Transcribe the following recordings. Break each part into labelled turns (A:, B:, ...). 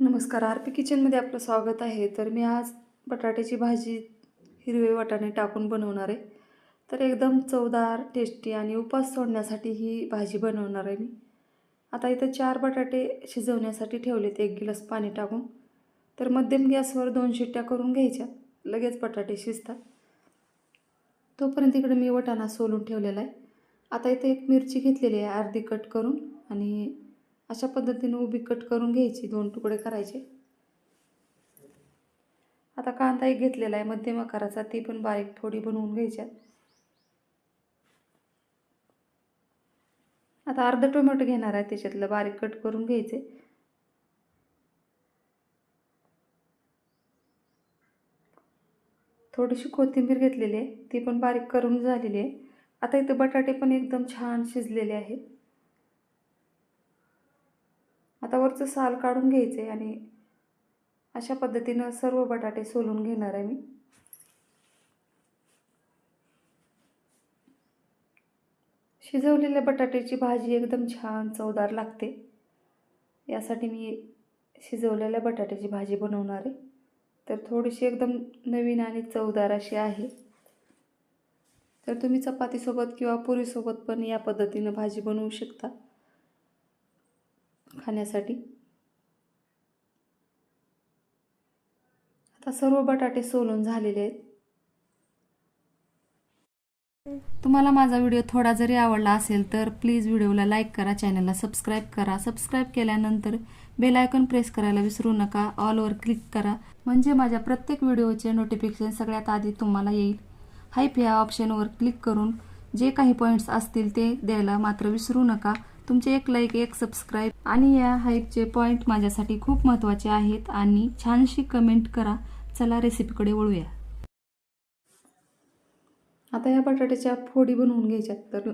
A: नमस्कार R P किचनमध्ये आपलं स्वागत आहे. तर मी आज बटाट्याची भाजी हिरवे वाटाणे टाकून बनवणार आहे. तर एकदम चवदार टेस्टी आणि उपास सोडण्यासाठी ही भाजी बनवणार आहे मी. आता इथं चार बटाटे शिजवण्यासाठी ठेवलेत. एक गिलास पाणी टाकून. तर मध्यम गॅसवर दोन शिट्ट्या करून घ्यायच्या. लगेच बटाटे शिजतात. तोपर्यंत इकडे मी वटाणा सोलून ठेवलेला आहे. आता इथं एक मिरची घेतलेली आहे अर्धी कट करून आणि अशा पद्धतीने उभी कट करून घ्यायची दोन तुकडे करायचे. आता कांदा एक घेतलेला आहे मध्यम आकाराचा ती पण बारीक थोडी बनवून घ्यायच्या आता अर्धं टोमॅटो घेणार आहे त्याच्यातलं बारीक कट करून घ्यायचे. थोडीशी कोथिंबीर घेतलेली आहे ती पण बारीक करून झालेली आहे. आता इथं बटाटे पण एकदम छान शिजलेले आहेत. आता वरचं साल काढून घ्यायचं आहे आणि अशा पद्धतीनं सर्व बटाटे सोलून घेणार आहे मी. शिजवलेल्या बटाट्याची भाजी एकदम छान चवदार लागते. यासाठी मी शिजवलेल्या बटाट्याची भाजी बनवणार आहे. तर थोडीशी एकदम नवीन आणि चवदार अशी आहे. तर तुम्ही चपातीसोबत किंवा पुरीसोबत पण या पद्धतीनं भाजी बनवू शकता. खाण्यासाठी. आता सर्व बटाटे सोलून झालेले आहेत. तुम्हाला माझा व्हिडिओ थोडा जरी आवडला असेल तर प्लीज व्हिडिओला लाईक करा चॅनलला सबस्क्राईब करा. सबस्क्राईब केल्यानंतर बेल आयकॉन प्रेस करायला विसरू नका. ऑलवर क्लिक करा. म्हणजे माझ्या प्रत्येक व्हिडिओचे नोटिफिकेशन सगळ्यात आधी तुम्हाला येईल. हाईप ह्या ऑप्शनवर क्लिक करून जे काही पॉईंट्स असतील ते द्यायला मात्र विसरू नका. तुमचे एक लाईक एक सबस्क्राईब आणि या हाईपचे पॉईंट माझ्यासाठी खूप महत्त्वाचे आहेत आणि छानशी कमेंट करा. चला रेसिपीकडे वळूया. आता या बटाट्याच्या फोडी बनवून घ्यायच्यात. तर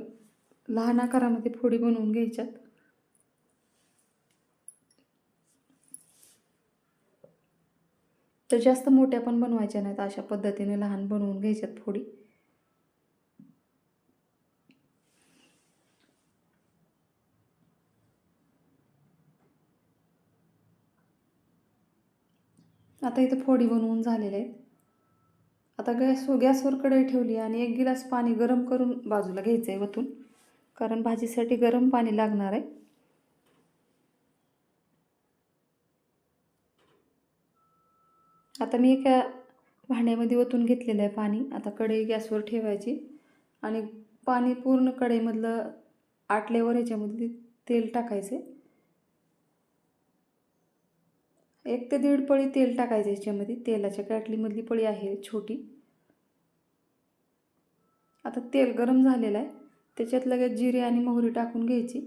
A: लहान आकारामध्ये फोडी बनवून घ्यायच्यात. तर जास्त मोठ्या पण बनवायच्या नाहीत अशा पद्धतीने लहान बनवून घ्यायच्यात फोडी. आता इथं फोडी बनवून झालेल्या आहेत. आता गॅस गॅसवर कढई ठेवली आणि एक गिलास पाणी गरम करून बाजूला घ्यायचं आहे वतून कारण भाजीसाठी गरम पाणी लागणार आहे. आता मी एका भांड्यामध्ये ओतून घेतलेलं आहे पाणी. आता कढई गॅसवर ठेवायची आणि पाणी पूर्ण कढईमधलं आटल्यावर ह्याच्यामध्ये तेल टाकायचे एक ते दीड पळी तेल टाकायचं ह्याच्यामध्ये तेलाच्या कॅटलीमधली पळी आहे छोटी. आता तेल गरम झालेलं आहे. त्याच्यात लगेच जिरे आणि मोहरी टाकून घ्यायची.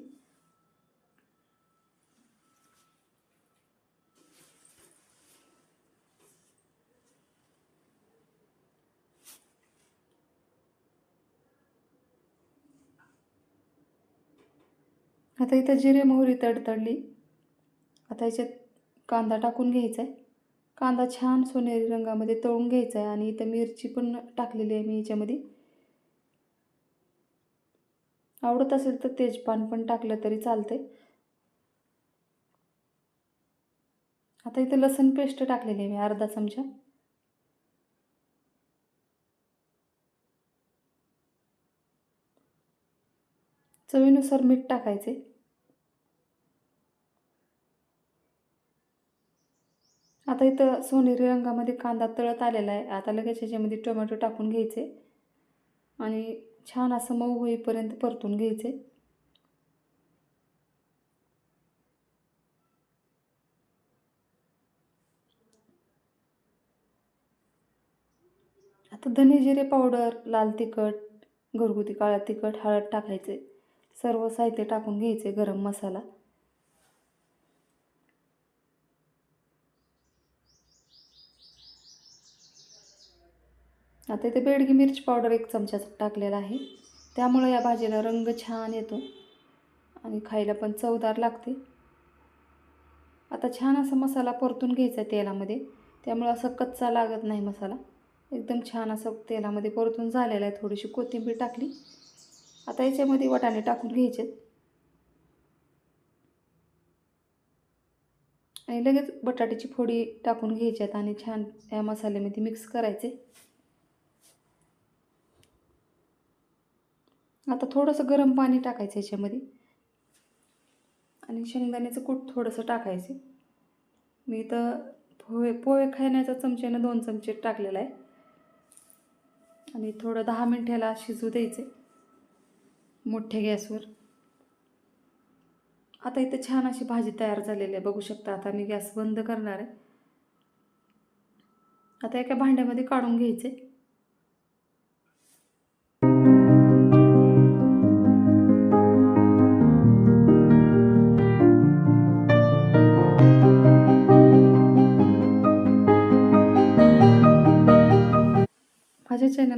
A: आता इथं जिरे मोहरी तडतडली. आता याच्यात कांदा टाकून घ्यायचा आहे कांदा छान सोनेरी रंगामध्ये तळून घ्यायचा आहे आणि इथं मिरची पण टाकलेली आहे मी याच्यामध्ये. आवडत असेल तर तेजपान पण टाकलं तरी चालतंय. आता इथं लसण पेस्ट टाकलेली आहे मी अर्धा चमचा. चवीनुसार मीठ टाकायचे आता इथं सोनेरी रंगामध्ये कांदा तळत आलेला आहे. आता लगेच ह्याच्यामध्ये टोमॅटो टाकून घ्यायचे. आणि छान असं मऊ होईपर्यंत परतून घ्यायचे. आता धने जिरे पावडर लाल तिखट घरगुती काळा तिखट हळद टाकायचे. सर्व साहित्य टाकून घ्यायचे गरम मसाला. आता इथे बेडगी मिरची पावडर एक चमचा टाकलेला आहे. त्यामुळं या भाजीला रंग छान येतो. आणि खायला पण चवदार लागते. आता छान असा मसाला परतून घ्यायचा तेलामध्ये. त्यामुळं असं कच्चा लागत नाही मसाला. एकदम छान असं तेलामध्ये परतून झालेला आहे थोडीशी कोथिंबीर टाकली. आता याच्यामध्ये वटाणे टाकून घ्यायचे आणि लगेच बटाट्याची फोडी टाकून घ्यायच्यात आणि छान या मसाल्यामध्ये मिक्स करायचे. आता थोडंसं गरम पाणी टाकायचं याच्यामध्ये. आणि शेंगदाण्याचं कूट थोडंसं टाकायचे. मी इथं पोहे पोहे खाण्याच्या चमच्यानं दोन चमचे टाकलेला आहे. आणि थोडं दहा मिनटाला शिजू द्यायचे मोठ्या गॅसवर. आता इथं छान अशी भाजी तयार झालेली आहे. बघू शकता आता मी गॅस बंद करणार आहे. आता एका भांड्यामध्ये काढून घ्यायचे